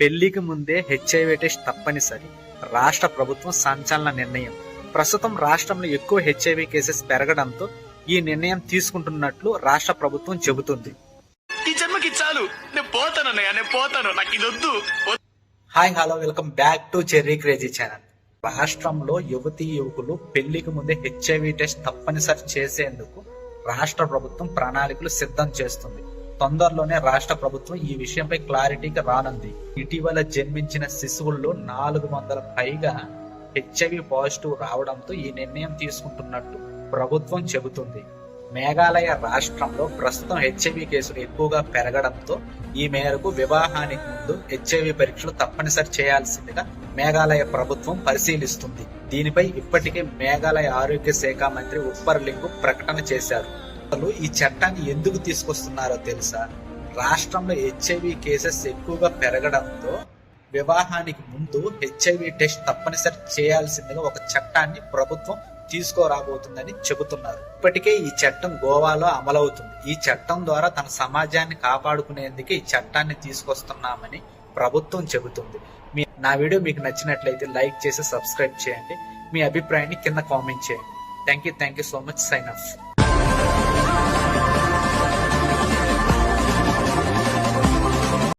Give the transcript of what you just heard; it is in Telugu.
పెళ్ళికి ముందే హెచ్ఐవి టెస్ట్ తప్పనిసరి. రాష్ట్ర ప్రభుత్వం సంచలన నిర్ణయం. ప్రస్తుతం రాష్ట్రంలో ఎక్కువ హెచ్ఐవి కేసెస్ పెరగడంతో ఈ నిర్ణయం తీసుకుంటున్నట్లు రాష్ట్ర ప్రభుత్వం చెబుతుంది. ఈ జన్మకి చాలు. నేను పోతాను అన్నయ్య నేను పోతాను. నాకు ఇది వద్దు. Hi hello welcome back to Cherry crazy channel రాష్ట్రంలో యువతీ యువకులు పెళ్ళికి ముందే హెచ్ఐవి టెస్ట్ తప్పనిసరి చేసేందుకు రాష్ట్ర ప్రభుత్వం ప్రణాళికలు సిద్ధం చేస్తుంది. తొందరలోనే రాష్ట్ర ప్రభుత్వం ఈ విషయంపై క్లారిటీగా రానుంది. ఇటీవల జన్మించిన శిశువుల్లో నాలుగు వందల పైగా హెచ్ఐవి పాజిటివ్ రావడంతో ఈ నిర్ణయం తీసుకుంటున్నట్టు ప్రభుత్వం చెబుతుంది. మేఘాలయ రాష్ట్రంలో ప్రస్తుతం హెచ్ఐవి కేసులు ఎక్కువగా పెరగడంతో ఈ మేరకు వివాహానికి ముందు హెచ్ఐవి పరీక్షలు తప్పనిసరి చేయాల్సిందిగా మేఘాలయ ప్రభుత్వం పరిశీలిస్తుంది. దీనిపై ఇప్పటికే మేఘాలయ ఆరోగ్య శాఖ మంత్రి ఉప్పర్ లింగు ప్రకటన చేశారు. కార్యకర్తలు ఈ చట్టాన్ని ఎందుకు తీసుకొస్తున్నారో తెలుసా? రాష్ట్రంలో హెచ్ఐవి కేసెస్ ఎక్కువగా పెరగడంతో వివాహానికి ముందు హెచ్ఐవి టెస్ట్ తప్పనిసరి చేయాల్సిందిగా ఒక చట్టాన్ని ప్రభుత్వం తీసుకురాబోతుందని చెబుతున్నారు. ఇప్పటికే ఈ చట్టం గోవాలో అమలవుతుంది. ఈ చట్టం ద్వారా తన సమాజాన్ని కాపాడుకునేందుకే ఈ చట్టాన్ని తీసుకొస్తున్నామని ప్రభుత్వం చెబుతుంది. మీ నా వీడియో మీకు నచ్చినట్లయితే లైక్ చేసి సబ్స్క్రైబ్ చేయండి. మీ అభిప్రాయాన్ని కింద కామెంట్ చేయండి. Thank you thank you so much. Sign up